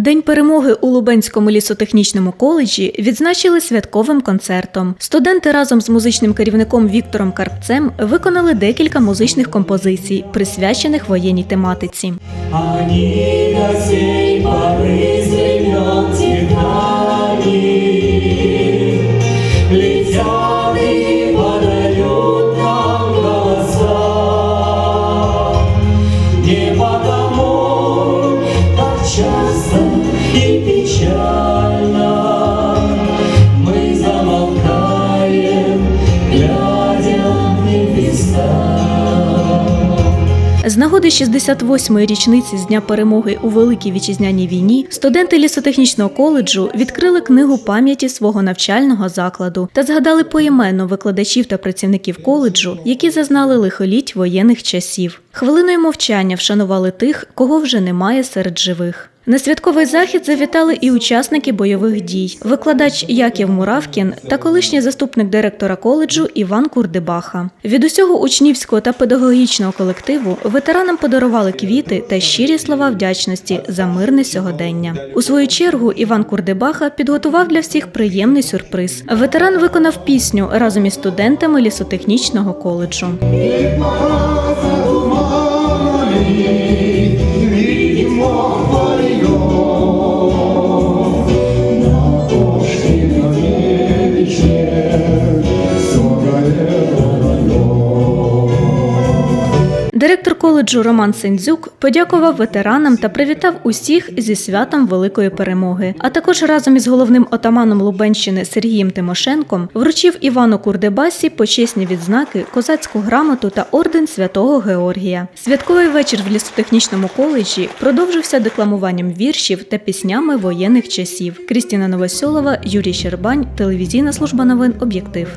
День перемоги у Лубенському лісотехнічному коледжі відзначили святковим концертом. Студенти разом з музичним керівником Віктором Карпцем виконали декілька музичних композицій, присвячених воєнній тематиці. Они З нагоди 68-ї річниці з дня перемоги у Великій вітчизняній війні студенти лісотехнічного коледжу відкрили книгу пам'яті свого навчального закладу та згадали поіменно викладачів та працівників коледжу, які зазнали лихоліть воєнних часів. Хвилиною мовчання вшанували тих, кого вже немає серед живих. На святковий захід завітали і учасники бойових дій, викладач Яків Муравкін та колишній заступник директора коледжу Іван Курдебаха. Від усього учнівського та педагогічного колективу ветеранам подарували квіти та щирі слова вдячності за мирне сьогодення. У свою чергу Іван Курдебаха підготував для всіх приємний сюрприз. Ветеран виконав пісню разом із студентами лісотехнічного коледжу. Директор коледжу Роман Сендзюк подякував ветеранам та привітав усіх зі святом великої перемоги. А також разом із головним отаманом Лубенщини Сергієм Тимошенком вручив Івану Курдебасі почесні відзнаки, козацьку грамоту та орден святого Георгія. Святковий вечір в лісотехнічному коледжі продовжився декламуванням віршів та піснями воєнних часів. Крістіна Новосьолова, Юрій Щербань, телевізійна служба новин Об'єктив.